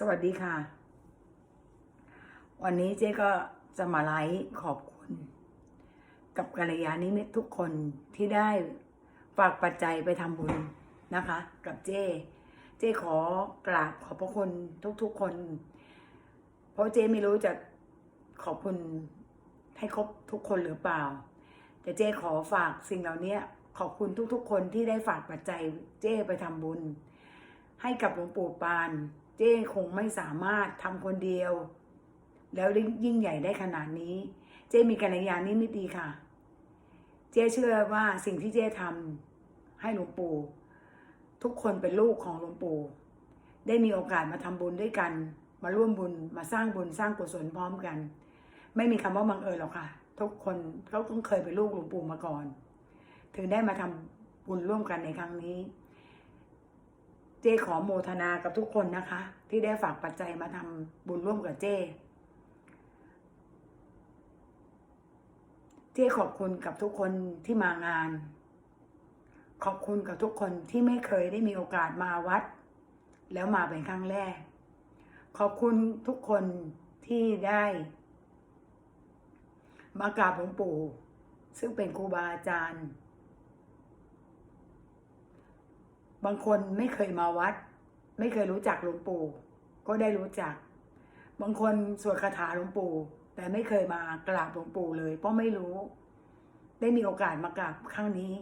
สวัสดีค่ะ วันนี้เจ๊ก็จะมาไลฟ์ขอบคุณ กับกัลยาณิมิตรทุกคนที่ได้ฝากปัจจัยไปทำบุญนะคะ กับเจ๊ เจ๊ขอกราบขอบพระคุณทุกๆคน เพราะเจ๊ไม่รู้จะขอบคุณให้ครบทุกคนหรือเปล่า แต่เจ๊ขอฝากสิ่งเหล่านี้ขอบคุณทุกๆ คนที่ได้ฝากปัจจัยเจ๊ไปทำบุญ ให้กับหลวงปู่ปาน เจ้คงไม่สามารถทำคนเดียว แล้วยิ่งใหญ่ได้ขนาดนี้ เจ้มีกัลยาณมิตรดีค่ะ เจ้เชื่อว่าสิ่งที่เจ้ทำให้หลวงปู่ ทุกคนเป็นลูกของหลวงปู่ ได้มีโอกาสมาทำบุญด้วยกัน มาร่วมบุญมาสร้างบุญสร้างกุศลพร้อมกัน ไม่มีคำว่าบังเอิญหรอกค่ะ ทุกคนเขาต้องเคยเป็นลูกหลวงปู่มาก่อน ถึงได้มาทำบุญร่วมกันในครั้งนี้ เจ้ขอโมทนากับทุกคนนะคะ ที่ได้ฝากปัจจัยมาทำบุญร่วมกับเจ้ เจ้ขอบคุณกับทุกคนที่มางาน ขอบคุณกับทุกคนที่ไม่เคยได้มีโอกาสมาวัด แล้วมาเป็นครั้งแรก ขอบคุณทุกคนที่ได้ มากราบหลวงปู่ ซึ่งเป็นครูบาอาจารย์ บางคนไม่เคยมาวัด ไม่เคยรู้จักหลวงปู่ ก็ได้รู้จัก บางคนสวดคาถาหลวงปู่ แต่ไม่เคยมากราบหลวงปู่เลย เพราะไม่รู้ ได้มีโอกาสมากราบครั้งนี้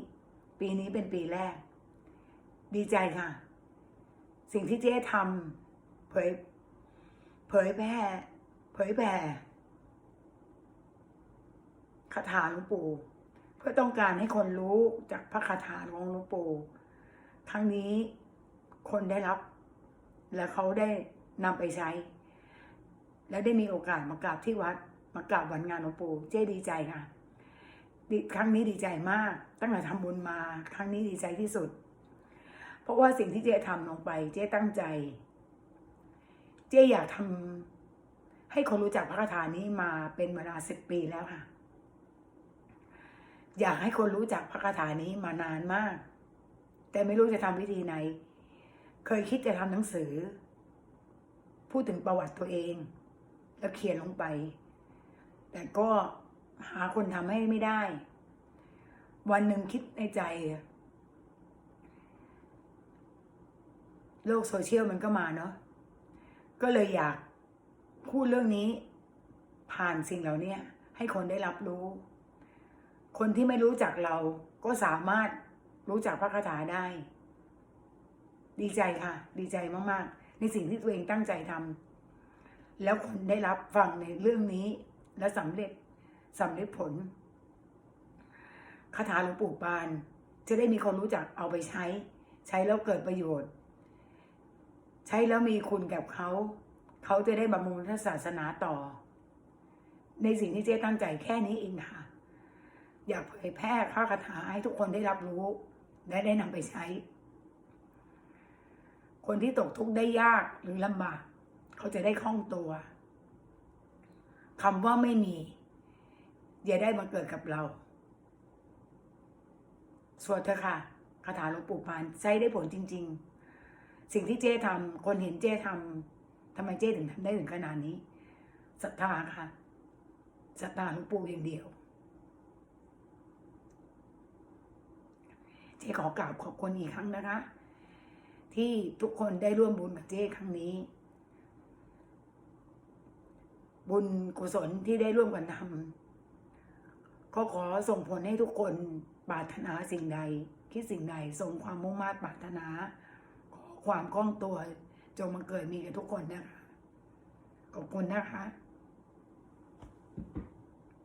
ปีนี้เป็นปีแรก ดีใจค่ะ สิ่งที่เจ๊ทำเผย เผยแพร่เผยแผ่คาถาหลวงปู่ เพื่อต้องการให้คนรู้จากพระคาถาของหลวงปู่ รั้งนี้คนได้รับ และเขาได้นำไปใช้ แล้วได้มีโอกาสมากราบที่วัด มากราบวันงานหลวงปู่เจ๊ดีใจค่ะครั้งนี้ดีใจมาก ตั้งแต่ทำบุญมา ครั้งนี้ดีใจที่สุด เพราะว่าสิ่งที่เจ๊ทำลงไป เจ๊ตั้งใจ เจ๊อยากทำให้คนรู้จักพระคาถานี้มาเป็นเวลาสิบปีแล้วค่ะ อยากให้คนรู้จักพระคาถานี้มานานมาก แต่ไม่รู้จะทำวิธีไหน เคยคิดจะทำหนังสือ พูดถึงประวัติตัวเอง แล้วเขียนลงไป แต่ก็หาคนทำให้ไม่ได้ วันหนึ่งคิดในใจ โลกโซเชียลมันก็มาเนาะก็เลยอยากพูดเรื่องนี้ ผ่านสิ่งเหล่านี้ให้คนได้รับรู้ คนที่ไม่รู้จักเราก็สามารถ รู้จักพระคาถาได้ ดีใจค่ะ ดีใจมากๆ ในสิ่งที่ตัวเองตั้งใจทำแล้วคนได้รับฟังในเรื่องนี้ และสำเร็จสำเร็จผลคาถาหลวงปู่ปาน จะได้มีคนรู้จักเอาไปใช้ ใช้แล้วเกิดประโยชน์ ใช้แล้วมีคุณกับเขา เขาจะได้บำรุงศาสนาต่อ ในสิ่งที่เจ๊ตั้งใจแค่นี้เองค่ะ อยากเผยแพร่ข้าคาถาให้ทุกคนได้รับรู้ และได้นำไปใช้ คนที่ตกทุกข์ได้ยากหรือลำบาก เขาจะได้คล่องตัวคำว่าไม่มีอย่าได้มาเกิดกับเรา สวดเถอะค่ะคาถาหลวงปู่ปานใช้ได้ผลจริง ๆ สิ่งที่เจ้ทำคนเห็นเจ้ทำทำไมเจ้ถึงทำได้ถึงขนาดนี้ศรัทธาค่ะศรัทธาหลวงปู่อย่างเดียว เจ๊ขอกราบขอบคุณอีกครั้งนะคะ ที่ทุกคนได้ร่วมบุญกับเจ๊ครั้งนี้ บุญกุศลที่ได้ร่วมกันทำก็ขอส่งผลให้ทุกคนปรารถนาสิ่งใด คิดสิ่งใดส่งความมุ่งมา่ปรารถนาขอความคล่องตัวจงมาเกิดมีกับทุกคนนะคะขอบคุณนะคะ